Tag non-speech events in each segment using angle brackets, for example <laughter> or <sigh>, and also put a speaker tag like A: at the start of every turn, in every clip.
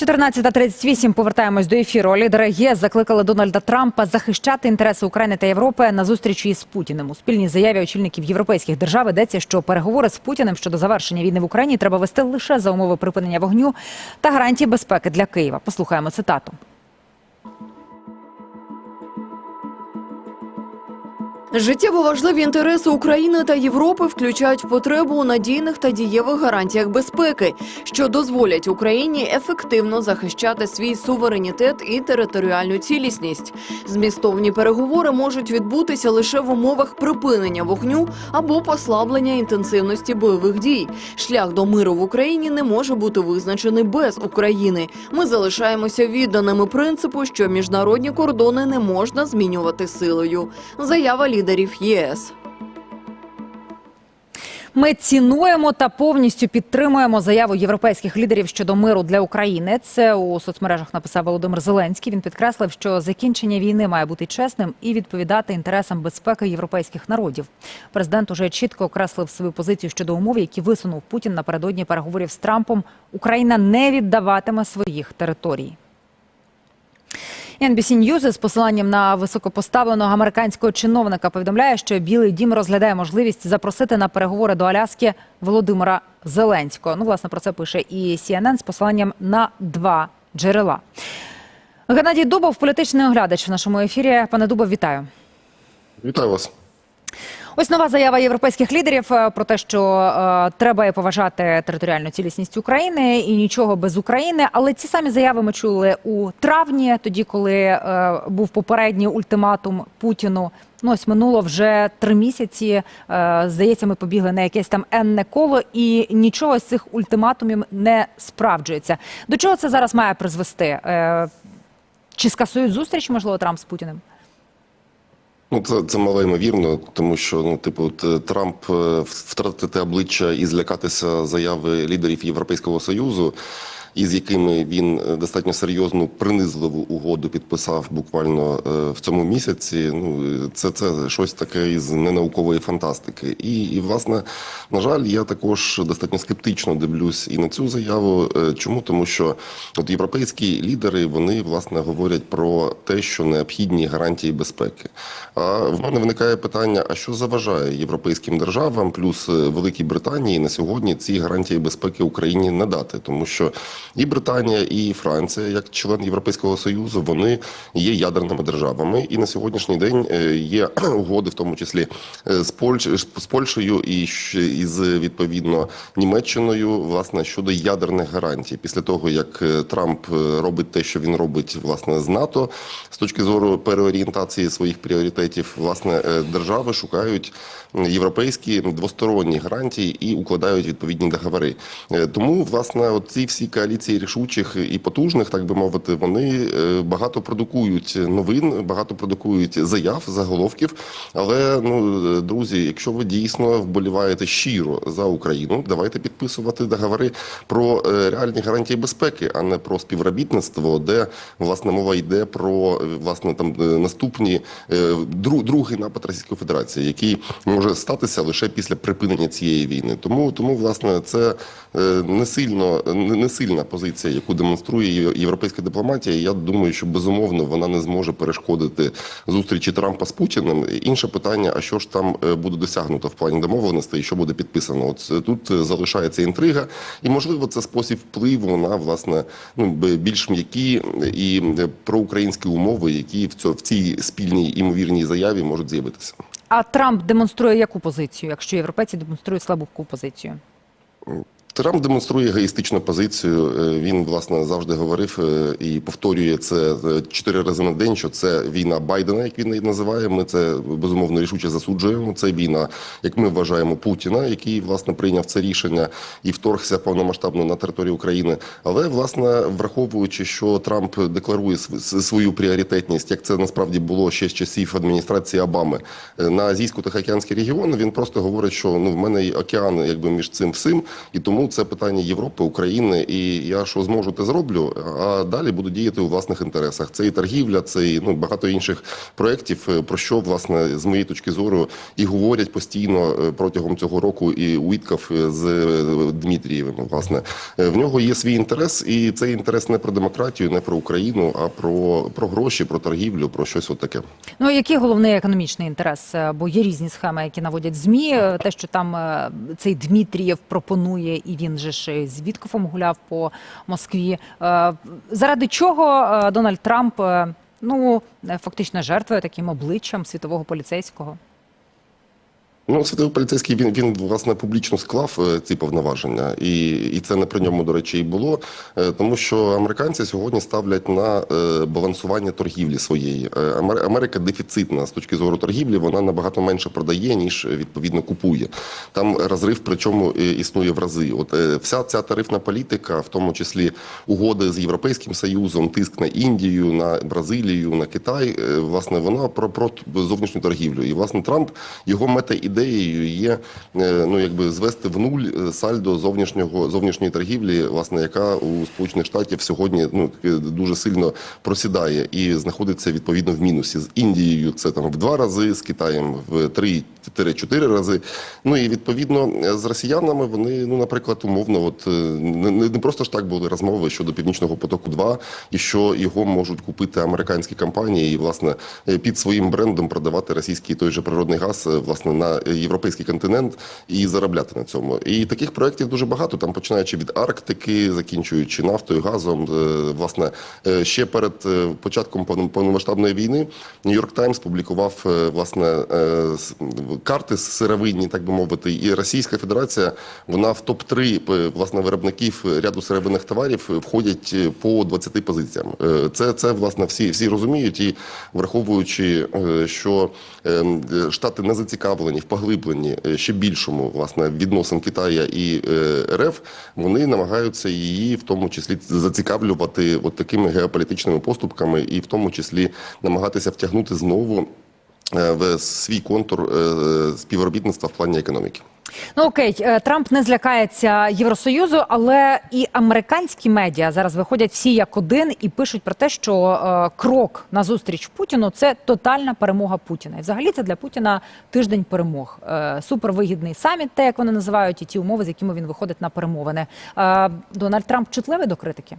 A: 14.38 повертаємось до ефіру. Лідери ЄС закликали Дональда Трампа захищати інтереси України та Європи на зустрічі із Путіним. У спільній заяві очільників європейських держав йдеться, що переговори з Путіним щодо завершення війни в Україні треба вести лише за умови припинення вогню та гарантії безпеки для Києва. Послухаємо цитату.
B: Життєво важливі інтереси України та Європи включають потребу у надійних та дієвих гарантіях безпеки, що дозволять Україні ефективно захищати свій суверенітет і територіальну цілісність. Змістовні переговори можуть відбутися лише в умовах припинення вогню або послаблення інтенсивності бойових дій. Шлях до миру в Україні не може бути визначений без України. Ми залишаємося відданими принципу, що міжнародні кордони не можна змінювати силою. Заява лідерів ЄС.
A: Ми цінуємо та повністю підтримуємо заяву європейських лідерів щодо миру для України. Це у соцмережах написав Володимир Зеленський. Він підкреслив, що закінчення війни має бути чесним і відповідати інтересам безпеки європейських народів. Президент уже чітко окреслив свою позицію щодо умов, які висунув Путін напередодні переговорів з Трампом. Україна не віддаватиме своїх територій. NBC News з посиланням на високопоставленого американського чиновника повідомляє, що Білий Дім розглядає можливість запросити на переговори до Аляски Володимира Зеленського. Ну, власне, про це пише і CNN з посиланням на два джерела. Геннадій Дубов, політичний оглядач в нашому ефірі. Пане Дубов, вітаю.
C: Вітаю вас.
A: Ось нова заява європейських лідерів е, про те, що е, треба поважати територіальну цілісність України і нічого без України. Але ці самі заяви ми чули у травні, тоді коли е, був попередній ультиматум Путіну. Ну ось минуло вже три місяці. Е, здається, ми побігли на якесь там енне коло, і нічого з цих ультиматумів не справджується. До чого це зараз має призвести? Е, чи скасують зустріч, можливо, Трамп з Путіним?
C: Ну, це, це мало ймовірно, тому що ну, типу, е, Трамп е, втратити обличчя і злякатися заяви лідерів Європейського союзу, із якими він е, достатньо серйозну принизливу угоду підписав буквально е, в цьому місяці. Ну це, це щось таке із ненаукової фантастики. І, і власне, на жаль, я також достатньо скептично дивлюсь і на цю заяву. Е, Чому тому, що от європейські лідери вони власне говорять про те, що необхідні гарантії безпеки. А в мене виникає питання: а що заважає європейським державам, плюс Великій Британії на сьогодні ці гарантії безпеки Україні надати, тому що і Британія, і Франція, як член Європейського союзу, вони є ядерними державами, і на сьогоднішній день е, є <clears throat> угоди, в тому числі е, з Польщ з Польщею і із відповідно Німеччиною, власне щодо ядерних гарантій. Після того як е, Трамп робить те, що він робить власне з НАТО, з точки зору переорієнтації своїх пріоритетів, власне держави шукають європейські двосторонні гарантії і укладають відповідні договори. Тому власне ці всі коаліції рішучих і потужних, так би мовити, вони е, багато продукують новин, багато продукують заяв, заголовків. Але ну е, друзі, якщо ви дійсно вболіваєте щиро за Україну, давайте підписувати договори про е, реальні гарантії безпеки, а не про співробітництво, де власне мова йде про власне там наступні е, другий напад Російської Федерації, який може статися лише після припинення цієї війни. Тому тому власне це не сильно не не сильна позиція, яку демонструє європейська дипломатія. І Я думаю, що безумовно вона не зможе перешкодити зустрічі Трампа з Путіним. Інше питання: а що ж там е, буде досягнуто в плані домовленостей, і що буде підписано? От е, тут е, залишається інтрига, і можливо це спосіб впливу на власне ну більш м'які і проукраїнські умови, які в цьо- в цій спільній імовірній заяві можуть з'явитися.
A: А Трамп демонструє яку позицію, якщо європейці демонструють слабку позицію?
C: Трамп демонструє егоїстичну позицію. Е, Він власне завжди говорив е, і повторює це е, чотири рази на день. Що це війна Байдена, як він її називає. Ми це безумовно рішуче засуджуємо. Це війна, як ми вважаємо, Путіна, який власне прийняв це рішення і вторгся повномасштабно на територію України. Але власне враховуючи, що Трамп декларує свою пріоритетність, як це насправді було ще з часів адміністрації Обами на азійсько-тихоокеанський регіон. Він просто говорить, що ну в мене океан, якби між цим всім, і тому це питання Європи, України, і я що зможу, те зроблю. А далі буду діяти у власних інтересах. Це і торгівля, це і ну багато інших проєктів, е, про що власне з моєї точки зору і говорять постійно е, протягом цього року і Уітков е, з Дмитрієвим. Власне, в нього є свій інтерес, і цей інтерес не про демократію, не про Україну, а про, про гроші, про торгівлю, про щось от таке.
A: Ну який головний економічний інтерес? Бо є різні схеми, які наводять змі. Те, що там цей Дмитрієв пропонує, і він же ж і з Віткофом гуляв по Москві. Е, Заради чого е, Дональд Трамп е, ну е, фактично жертвує таким обличчям світового поліцейського?
C: Ну, світовий поліцейський він він власне публічно склав е, ці повноваження, і, і це не при ньому, до речі, і було, е, тому що американці сьогодні ставлять на е, балансування торгівлі своєї. Америка дефіцитна з точки зору торгівлі, вона набагато менше продає, ніж відповідно купує. Там розрив, причому існує в рази. От вся ця тарифна політика, в тому числі угоди з Європейським Союзом, тиск на Індію, на Бразилію, на Китай, власне, вона про, про зовнішню торгівлю. І власне Трамп його мета ідеєю є е, ну якби звести в нуль е, сальдо зовнішнього зовнішньої торгівлі, власне, яка у Сполучених Штатів сьогодні ну дуже сильно просідає і знаходиться відповідно в мінусі з Індією. Це там в два рази, з Китаєм в три-чотири рази. Ну і відповідно е, з росіянами вони, ну наприклад, умовно, от не, не просто ж так були розмови щодо північного потоку 2 і що його можуть купити американські компанії і власне під своїм брендом продавати російський той же природний газ власне на європейський континент і заробляти на цьому. І таких проєктів дуже багато. Там починаючи від Арктики, закінчуючи нафтою, газом. Е, Власне, е, ще перед е, початком повномасштабної війни Нью-Йорк Таймс публікував власне карти сировинні, так би мовити, і Російська Федерація вона в топ 3 власне виробників ряду сировинних товарів входять по 20 позиціям. Це це власне всі всі розуміють, і враховуючи, що е, е, штати не зацікавлені в поглибленні е, ще більшому власне відносин Китая і е, РФ, вони намагаються її в тому числі зацікавлювати от такими геополітичними поступками, і в тому числі намагатися втягнути знову е, в свій контур співробітництва в плані економіки.
A: Ну окей, е, Трамп не злякається Євросоюзу, але і американські медіа зараз виходять всі як один і пишуть про те, що е, крок на зустріч Путіну це тотальна перемога Путіна. І взагалі це для Путіна тиждень перемог. Е, супервигідний саміт, те як вони називають, і ті умови, з якими він виходить на перемовини. Дональд Трамп чутливий до критики.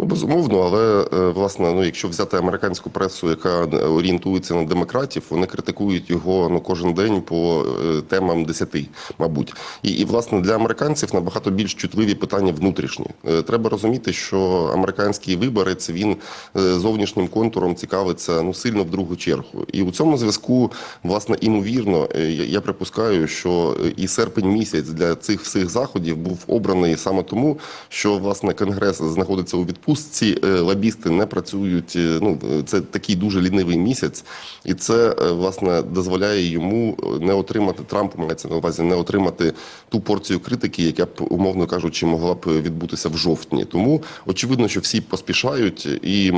C: Ну, безумовно, але е, власне, ну якщо взяти американську пресу, яка орієнтується на демократів, вони критикують його ну кожен день по е, темам десяти, мабуть. І, і власне для американців набагато більш чутливі питання внутрішні. Е, Треба розуміти, що американський виборець він е, зовнішнім контуром цікавиться ну сильно в другу чергу. І у цьому зв'язку, власне, імовірно, е, я припускаю, що е, і серпень місяць для цих всіх заходів був обраний саме тому, що власне конгрес знаходиться у відпустці, е, лобісти не працюють. е, Ну це такий дуже лінивий місяць, і це е, власне дозволяє йому не отримати Трампу, мається на увазі не отримати ту порцію критики, яка б умовно кажучи, могла б відбутися в жовтні. Тому очевидно, що всі поспішають, і,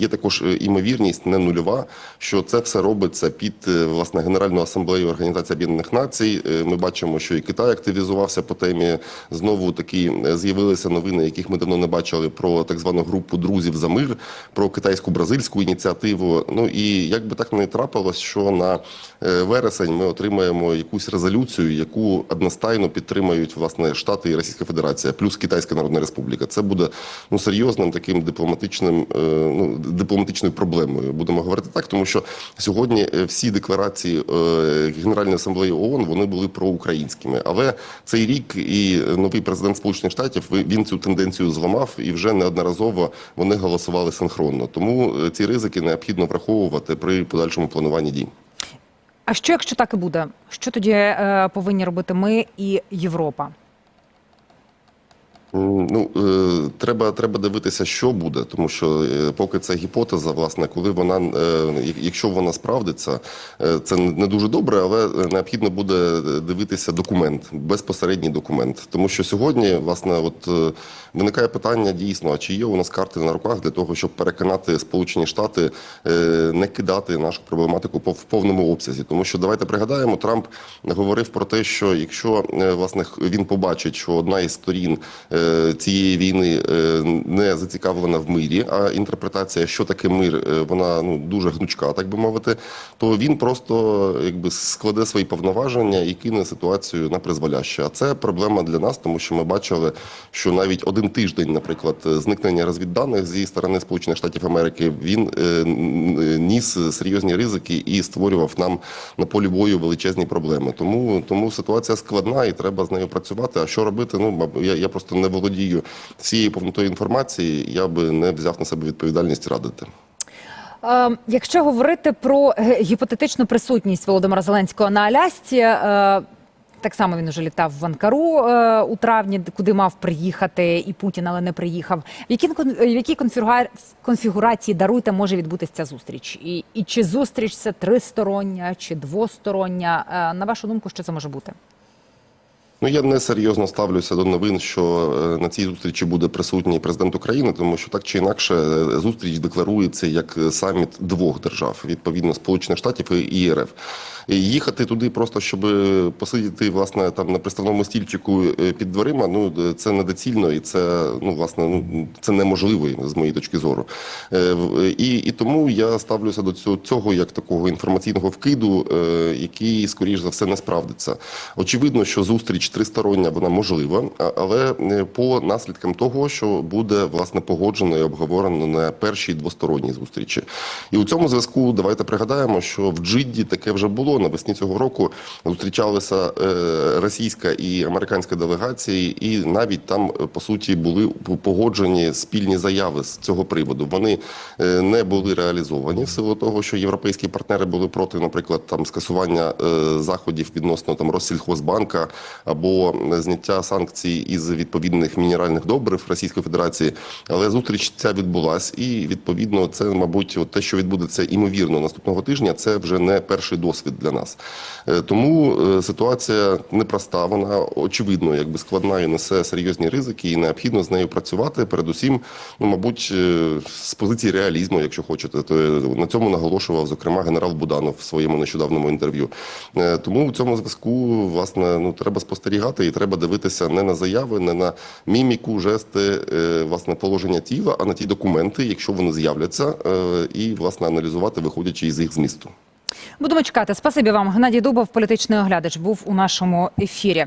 C: є також імовірність не нульова, що це все робиться під власне Генеральну асамблею Організації Об'єднаних Націй. Ми бачимо, що і Китай активізувався по темі. Знову такі з'явилися новини, яких ми давно не бачили про так звану групу друзів за мир, про китайсько-бразильську ініціативу. Ну і як би так не трапилось, що на е, вересень ми отримаємо якусь резолюцію, яку одностайно підтримають власне Штати і Російська Федерація, плюс Китайська Народна Республіка. Це буде ну серйозним таким дипломатичним, е, ну дипломатичною проблемою. Будемо говорити так, тому що сьогодні е, всі декларації Генеральної асамблеї ООН вони були проукраїнськими. Але цей рік і новий президент Сполучених Штатів він цю тенденцію зламав і вже неодноразово вони голосували синхронно. Тому е, ці ризики необхідно враховувати при подальшому плануванні дій.
A: А що якщо так і буде? Що тоді е, повинні робити ми і Європа?
C: Ну е, треба, треба дивитися, що буде, тому що е, поки це гіпотеза, власне, коли вона е, якщо вона справдиться, це не дуже добре, але необхідно буде дивитися документ, безпосередній документ. Тому що сьогодні, власне, от виникає питання дійсно, а чи є у нас карти на руках для того, щоб переконати Сполучені Штати не кидати нашу проблематику в повному обсязі. Тому що давайте пригадаємо, Трамп говорив про те, що якщо власне він побачить, що одна із сторін цієї війни е, не зацікавлена в мирі, а інтерпретація, що таке мир, е, вона ну дуже гнучка, так би мовити, то він просто якби складе свої повноваження і кине ситуацію на призволяще. А це проблема для нас, тому що ми бачили, що навіть один тиждень, наприклад, зникнення розвідданих зі сторони Сполучених Штатів Америки, він е, ніс серйозні ризики і створював нам на полі бою величезні проблеми. Тому тому ситуація складна і треба з нею працювати. А що робити? Ну я, я просто не володію всією повнотою інформації. Я би не взяв на себе відповідальність радити.
A: Е, якщо говорити про е, гіпотетичну присутність Володимира Зеленського на Алясці, е, так само він уже літав в Анкару у травні, куди мав приїхати і Путін, але не приїхав. В якій, в якій конфігурації даруйте може відбутися ця зустріч? І, і чи зустріч це тристороння, чи двостороння? На вашу думку, що це може бути?
C: Ну я не серйозно ставлюся до новин, що е, на цій зустрічі буде присутній президент України, тому що так чи інакше е, зустріч декларується як е, саміт двох держав, відповідно Сполучених Штатів і РФ. Їхати туди просто, щоб посидіти власне там на приставному стільчику е, під дверима. Ну е, це недоцільно і це ну власне ну це неможливо з моєї точки зору. Е, І, і тому я ставлюся до цього, цього як такого інформаційного вкиду, який скоріш за все не справдиться. Очевидно, що зустріч тристороння вона можлива, але по наслідкам того, що буде власне погоджено і обговорено на першій двосторонній зустрічі. І у цьому зв'язку давайте пригадаємо, що в Джидді таке вже було навесні цього року. Зустрічалися е, російська і американська делегації, і навіть там е, по суті були погоджені спільні заяви з цього приводу. Вони е, не були реалізовані в силу того, що європейські партнери були проти, наприклад, там скасування заходів відносно там Россільхозбанка або зняття санкцій із відповідних мінеральних добрив Російської Федерації. Але зустріч ця відбулась, і відповідно це, мабуть, те, що відбудеться імовірно наступного тижня, це вже не перший досвід для нас. Е, Тому е, ситуація непроста, вона очевидно якби складна і несе серйозні ризики, і необхідно з нею працювати. Передусім, ну мабуть, е, з позиції реалізму, якщо хочете, то на цьому наголошував зокрема генерал Буданов в своєму нещодавньому інтерв'ю. Тому в цьому зв'язку власне ну треба спостерігати і треба дивитися не на заяви, не на міміку, жести, власне положення тіла, а на ті документи, якщо вони з'являться, і власне аналізувати, виходячи із їх змісту.
A: Будемо чекати. Спасибі вам. Геннадій Дубов, політичний оглядач, був у нашому ефірі.